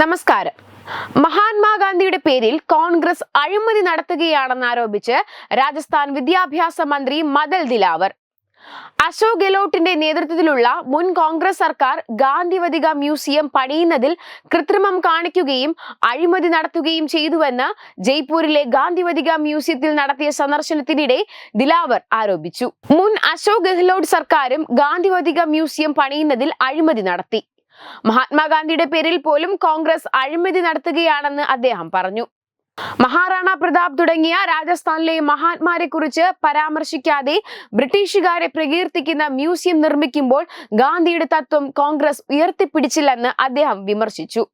നമസ്കാരം. മഹാത്മാഗാന്ധിയുടെ പേരിൽ കോൺഗ്രസ് അഴിമതി നടത്തുകയാണെന്ന് ആരോപിച്ച് രാജസ്ഥാൻ വിദ്യാഭ്യാസ മന്ത്രി മദൽ ദിലാവർ. അശോക് ഗെലോട്ടിന്റെ നേതൃത്വത്തിലുള്ള മുൻ കോൺഗ്രസ് സർക്കാർ ഗാന്ധിവതിക മ്യൂസിയം പണിയുന്നതിൽ കൃത്രിമം കാണിക്കുകയും അഴിമതി നടത്തുകയും ചെയ്തുവെന്ന് ജയ്പൂരിലെ ഗാന്ധിവതിക മ്യൂസിയത്തിൽ നടത്തിയ സന്ദർശനത്തിനിടെ ദിലാവർ ആരോപിച്ചു. മുൻ അശോക് ഗെഹ്ലോട്ട് സർക്കാരും ഗാന്ധിവതിക മ്യൂസിയം പണിയുന്നതിൽ അഴിമതി നടത്തി. മഹാത്മാഗാന്ധിയുടെ പേരിൽ പോലും കോൺഗ്രസ് അഴിമതി നടത്തുകയാണെന്ന് അദ്ദേഹം പറഞ്ഞു. മഹാറാണ പ്രതാപ് തുടങ്ങിയ രാജസ്ഥാനിലെ മഹാത്മാരെ കുറിച്ച് പരാമർശിക്കാതെ ബ്രിട്ടീഷുകാരെ പ്രകീർത്തിക്കുന്ന മ്യൂസിയം നിർമ്മിക്കുമ്പോൾ ഗാന്ധിയുടെ തത്വം കോൺഗ്രസ് ഉയർത്തിപ്പിടിച്ചില്ലെന്ന് അദ്ദേഹം വിമർശിച്ചു.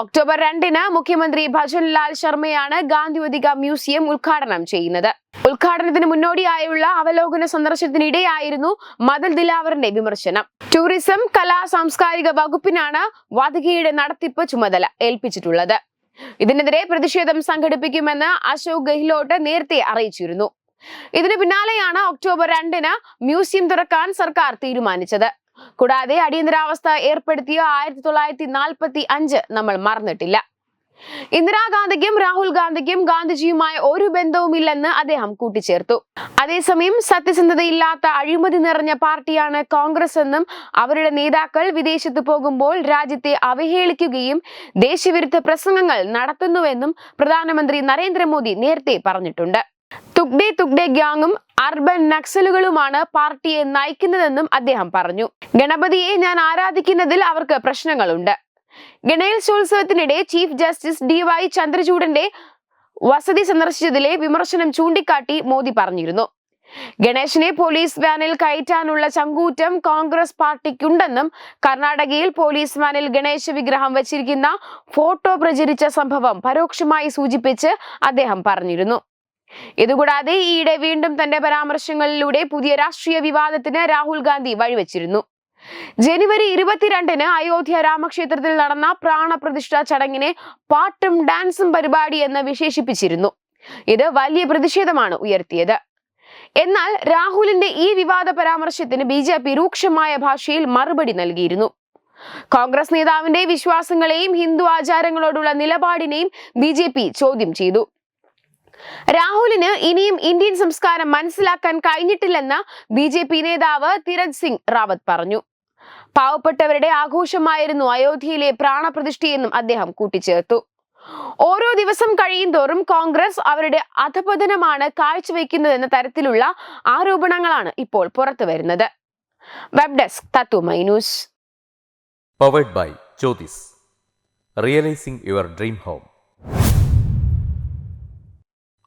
ഒക്ടോബർ രണ്ടിന് മുഖ്യമന്ത്രി ഭജൻലാൽ ശർമ്മയാണ് ഗാന്ധിവതിക മ്യൂസിയം ഉദ്ഘാടനം ചെയ്യുന്നത്. ഉദ്ഘാടനത്തിന് മുന്നോടിയായുള്ള അവലോകന സന്ദർശനത്തിനിടെയായിരുന്നു മദൽ ദിലാവറിന്റെ വിമർശനം. ടൂറിസം കലാ സാംസ്കാരിക വകുപ്പിനാണ് വാതികയുടെ നടത്തിപ്പ് ചുമതല ഏൽപ്പിച്ചിട്ടുള്ളത്. ഇതിനെതിരെ പ്രതിഷേധം സംഘടിപ്പിക്കുമെന്ന് അശോക് ഗെഹ്ലോട്ട് നേരത്തെ അറിയിച്ചിരുന്നു. ഇതിനു പിന്നാലെയാണ് ഒക്ടോബർ രണ്ടിന് മ്യൂസിയം തുറക്കാൻ സർക്കാർ തീരുമാനിച്ചത്. കൂടാതെ അടിയന്തരാവസ്ഥ ഏർപ്പെടുത്തിയ ആയിരത്തി തൊള്ളായിരത്തി നാൽപ്പത്തി അഞ്ച് നമ്മൾ മറന്നിട്ടില്ല. ഇന്ദിരാഗാന്ധിക്കും രാഹുൽ ഗാന്ധിക്കും ഗാന്ധിജിയുമായ ഒരു ബന്ധവുമില്ലെന്ന് അദ്ദേഹം കൂട്ടിച്ചേർത്തു. അതേസമയം സത്യസന്ധതയില്ലാത്ത അഴിമതി നിറഞ്ഞ പാർട്ടിയാണ് കോൺഗ്രസ് എന്നും അവരുടെ നേതാക്കൾ വിദേശത്ത് പോകുമ്പോൾ രാജ്യത്തെ അവഹേളിക്കുകയും ദേശവിരുദ്ധ പ്രസംഗങ്ങൾ നടത്തുന്നുവെന്നും പ്രധാനമന്ത്രി നരേന്ദ്രമോദി നേരത്തെ പറഞ്ഞിട്ടുണ്ട്. തുഗ്ഡെ തുഗ്ഡേ ഗ്യാങ്ങും അർബൻ നക്സലുകളുമാണ് പാർട്ടിയെ നയിക്കുന്നതെന്നും അദ്ദേഹം പറഞ്ഞു. ഗണപതിയെ ഞാൻ ആരാധിക്കുന്നതിൽ അവർക്ക് പ്രശ്നങ്ങളുണ്ട്. ഗണേശോത്സവത്തിനിടെ ചീഫ് ജസ്റ്റിസ് ഡി വൈ ചന്ദ്രചൂഡന്റെ വസതി സന്ദർശിച്ചതിലെ വിമർശനം ചൂണ്ടിക്കാട്ടി മോദി പറഞ്ഞിരുന്നു. ഗണേശനെ പോലീസ് വാനിൽ കയറ്റാനുള്ള ചങ്കൂറ്റം കോൺഗ്രസ് പാർട്ടിക്കുണ്ടെന്നും കർണാടകയിൽ പോലീസ് വാനിൽ ഗണേശ വിഗ്രഹം വച്ചിരിക്കുന്ന ഫോട്ടോ പ്രചരിച്ച സംഭവം പരോക്ഷമായി സൂചിപ്പിച്ച് അദ്ദേഹം പറഞ്ഞിരുന്നു. ഇതുകൂടാതെ ഈയിടെ വീണ്ടും തന്റെ പരാമർശങ്ങളിലൂടെ പുതിയ രാഷ്ട്രീയ വിവാദത്തിന് രാഹുൽ ഗാന്ധി വഴിവെച്ചിരുന്നു. ജനുവരി ഇരുപത്തിരണ്ടിന് അയോധ്യ രാമക്ഷേത്രത്തിൽ നടന്ന പ്രാണപ്രതിഷ്ഠാ ചടങ്ങിനെ പാട്ടും ഡാൻസും പരിപാടി എന്ന് വിശേഷിപ്പിച്ചിരുന്നു. ഇത് വലിയ പ്രതിഷേധമാണ് ഉയർത്തിയത്. എന്നാൽ രാഹുലിന്റെ ഈ വിവാദ പരാമർശത്തിന് ബി ജെ പി രൂക്ഷമായ ഭാഷയിൽ മറുപടി നൽകിയിരുന്നു. കോൺഗ്രസ് നേതാവിന്റെ വിശ്വാസങ്ങളെയും ഹിന്ദു ആചാരങ്ങളോടുള്ള നിലപാടിനെയും ബി ചോദ്യം ചെയ്തു. രാഹുലിന് ഇനിയും ഇന്ത്യൻ സംസ്കാരം മനസ്സിലാക്കാൻ കഴിഞ്ഞിട്ടില്ലെന്ന് ബി ജെ പി നേതാവ് തിരജ് സിംഗ് റാവത്ത് പറഞ്ഞു പാവപ്പെട്ടവരുടെ ആഘോഷമായിരുന്നു അയോധ്യയിലെ പ്രാണപ്രതിഷ്ഠയെന്നും അദ്ദേഹം കൂട്ടിച്ചേർത്തു ഓരോ ദിവസം കഴിയുന്തോറും കോൺഗ്രസ് അവരുടെ അധപതനമാണ് കാഴ്ചവെക്കുന്നതെന്ന തരത്തിലുള്ള ആരോപണങ്ങളാണ് ഇപ്പോൾ പുറത്തു വരുന്നത് web desk Tatwamayi news powered by Jyotis. Realising your dream home.